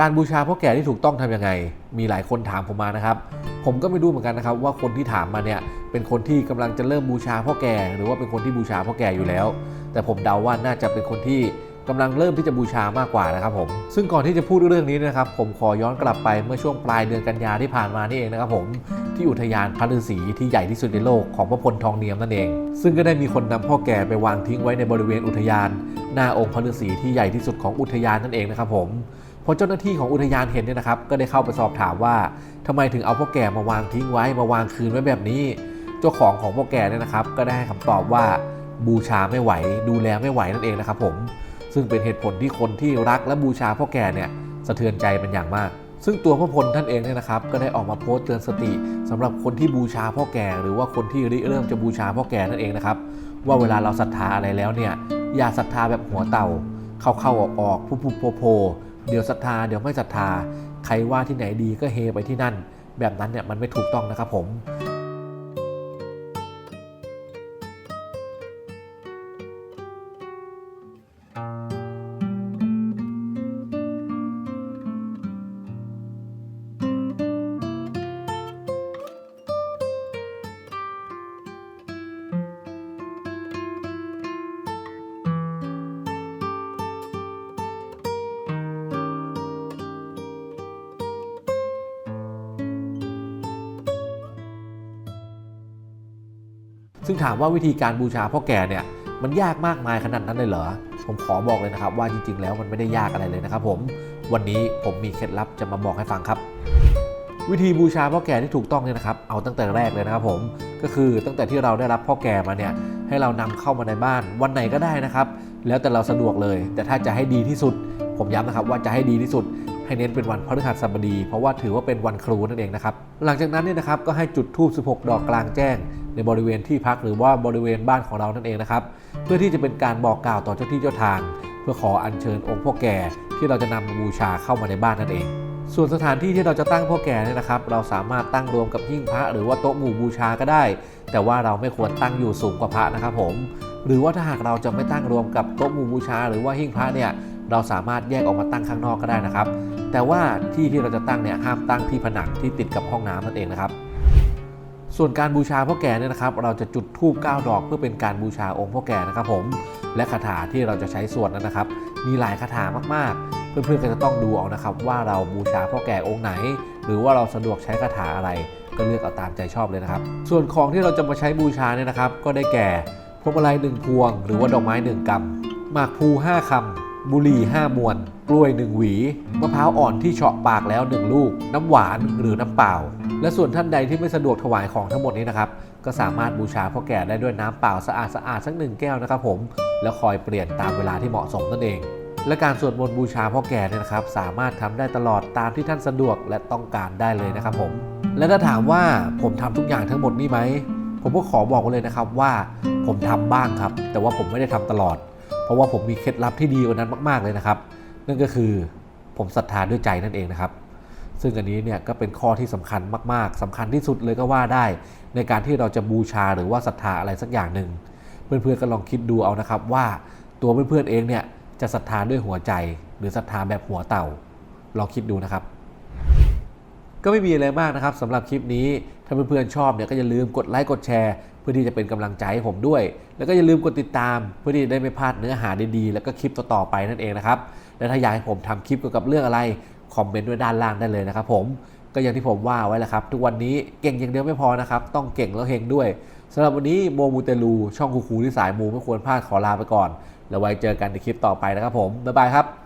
การบูชาพ่อแก่ที่ถูกต้องทำยังไง มีหลายคนถามผมมานะครับ ผมก็ไม่รู้เหมือนกันนะครับ ว่าคนที่ถามมาเนี่ยเป็นคนที่กำลังจะเริ่มบูชาพ่อแก่ หรือว่าเป็นคนที่บูชาพ่อแก่อยู่แล้ว แต่ผมเดาว่าน่าจะเป็นคนที่กำลังเริ่มที่จะบูชามากกว่านะครับผมซึ่งก่อนที่จะพูดเรื่องนี้นะครับ ผมขอย้อนกลับไปเมื่อช่วงปลายเดือนกันยาที่ผ่านมานี่เองนะครับผมที่อุทยานพระฤาษีที่ใหญ่ที่สุดในโลกของพระพลทองเนียมนั่นเอง ซึ่งก็ได้มีคนนำพ่อแก่ไปวางทิ้งไว้ในบริเวณอุทยาน หน้าองค์พระฤาษีที่ใหญ่ที่สุดของอุทยานนั่นเองนะครับผม พอเจ้าหน้าที่ของอุทยานเห็นเนี่ยนะครับ ก็ได้เข้าไปสอบถามว่าทำไมถึงเอาพ่อแก่มาวางทิ้งไว้มาวางคืนไว้แบบนี้ เจ้าของของพ่อแก่เนี่ยนะครับ ก็ได้ให้คำตอบว่าบูชาไม่ไหว ดูแลไม่ไหวนั่นเองนะครับผมซึ่งเป็นเหตุผลที่คนที่รักและบูชาพ่อแก่เนี่ยสะเทือนใจเป็นอย่างมาก ซึ่งตัวพ่อพลท่านเองเนี่ยนะครับ ก็ได้ออกมาโพสต์เตือนสติสำหรับคนที่บูชาพ่อแก่ หรือว่าคนที่ริเริ่มจะบูชาพ่อแก่นั่นเองนะครับว่าเวลาเราศรัทธาอะไรแล้วเนี่ยอย่าศรัทธาแบบหัวเต่าเข้าเข้าออกออกพุบพุบโผล่ เดี๋ยวศรัทธาเดี๋ยวไม่ศรัทธา ใครว่าที่ไหนดีก็เฮไปที่นั่น แบบนั้นเนี่ยมันไม่ถูกต้องนะครับผม ซึ่งถามว่าวิธีการบูชาพ่อแก่เนี่ยมันยากมากมายขนาดนั้นเลยเหรอ ผมขอบอกเลยนะครับ ว่าจริงๆ แล้วมันไม่ได้ยากอะไรเลยนะครับผม วันนี้ผมมีเคล็ดลับจะมาบอกให้ฟังครับ วิธีบูชาพ่อแก่ที่ถูกต้องเนี่ยนะครับ เอาตั้งแต่แรกเลยนะครับผม ก็คือตั้งแต่ที่เราได้รับพ่อแก่มาเนี่ย ให้เรานำเข้ามาในบ้านวันไหนก็ได้นะครับ แล้วแต่เราสะดวกเลย แต่ถ้าจะให้ดีที่สุด ผมย้ำนะครับว่าจะให้ดีที่สุดให้เน้นเป็นวันพฤหัสบดี เพราะว่าถือว่าเป็นวันครูนั่นเองนะครับ หลังจากนั้นเนี่ยนะครับก็ให้จุดธูป 16 ดอกกลางแจ้ง ในบริเวณที่พักหรือว่าบริเวณบ้านของเรานั่นเองนะครับ เพื่อที่จะเป็นการบอกกล่าวต่อเจ้าที่เจ้าทาง เพื่อขออัญเชิญองค์พ่อแก่ที่เราจะนำมาบูชาเข้ามาในบ้านนั่นเอง ส่วนสถานที่ที่เราจะตั้งพ่อแก่เนี่ยนะครับ เราสามารถตั้งรวมกับหิ้งพระ หรือว่าโต๊ะหมู่บูชาก็ได้ แต่ว่าเราไม่ควรตั้งอยู่สูงกว่าพระนะครับผมหรือว่าถ้าหากเราจะไม่ตั้งรวมกับโต๊ะหมู่บูชา หรือว่าหิ้งพระเนี่ยเราสามารถแยกออกมาตั้งข้างนอกก็ได้นะครับ แต่ว่าที่ที่เราจะตั้งเนี่ยห้ามตั้งที่ผนังที่ติดกับห้องน้ำนั่นเองนะครับ ส่วนการบูชาพ่อแก่เนี่ยนะครับ เราจะจุดธูป9ดอกเพื่อเป็นการบูชาองค์พ่อแก่นะครับผม และคาถาที่เราจะใช้สวดนั้นนะครับ มีหลายคาถามากๆ เพื่อนๆก็จะต้องดูเอานะครับ ว่าเราบูชาพ่อแก่องค์ไหน หรือว่าเราสะดวกใช้คาถาอะไร ก็เลือกเอาตามใจชอบเลยนะครับ ส่วนของที่เราจะมาใช้บูชาเนี่ยนะครับ ก็ได้แก่พวงมาลัยหนึ่งพวง หรือว่าดอกไม้หนึ่งกำหมากพลูห้าคำบุหรี่ห้ามวนกล้วยหนึ่งหวีมะพร้าวอ่อนที่เฉาะปากแล้วหนึ่งลูก น้ำหวานหรือน้ำเปล่า และส่วนท่านใดที่ไม่สะดวกถวายของทั้งหมดนี้นะครับ ก็สามารถบูชาพ่อแก่ได้ด้วยน้ำเปล่าสะอาดสะอาดๆสักหนึ่งแก้วนะครับ ผม แล้วคอยเปลี่ยนตามเวลาที่เหมาะสมนั่นเอง และการสวดมนต์บูชาพ่อแก่เนี่ยนะครับ สามารถทำได้ตลอดตามที่ท่านสะดวกและต้องการได้เลยนะครับผม และถ้าถามว่าผมทำทุกอย่างทั้งหมดนี่ไหมผมก็ขอบอกเลยนะครับว่าผมทำบ้างครับ แต่ว่าผมไม่ได้ทำตลอด เพราะว่าผมมีเคล็ดลับที่ดีกว่านั้นมาก ๆเลยนะครับ นั่นก็คือผมศรัทธาด้วยใจนั่นเองนะครับ ซึ่งอันนี้เนี่ยก็เป็นข้อที่สำคัญมาก ๆสำคัญที่สุดเลยก็ว่าได้ ในการที่เราจะบูชาหรือว่าศรัทธาอะไรสักอย่างหนึ่งเพื่อนๆก็ลองคิดดูเอานะครับว่าตัวเพื่อนๆเองเนี่ยจะศรัทธาด้วยหัวใจ หรือศรัทธาแบบหัวเต่าลองคิดดูนะครับ ก็ไม่มีอะไรมากนะครับสำหรับคลิปนี้ถ้าเพื่อนๆชอบเนี่ยก็อย่าลืมกดไลค์กดแชร์ เพื่อที่จะเป็นกำลังใจให้ผมด้วย แล้วก็อย่าลืมกดติดตาม เพื่อที่จะได้ไม่พลาดเนื้อหาดีๆ แล้วก็คลิปต่อๆไปนั่นเองนะครับและถ้าอยากให้ผมทำคลิปเกี่ยวกับเรื่องอะไร คอมเมนต์ไว้ด้านล่างได้เลยนะครับผมก็อย่างที่ผมว่าไว้แหละครับ ทุกวันนี้เก่งอย่างเดียวไม่พอนะครับ ต้องเก่งแล้วเฮงด้วยสำหรับวันนี้โมมูเตลูช่องคูคูที่สายมูไม่ควรพลาดขอลาไปก่อน แล้วไว้เจอกันในคลิปต่อไปนะครับผมบ๊ายบายครับ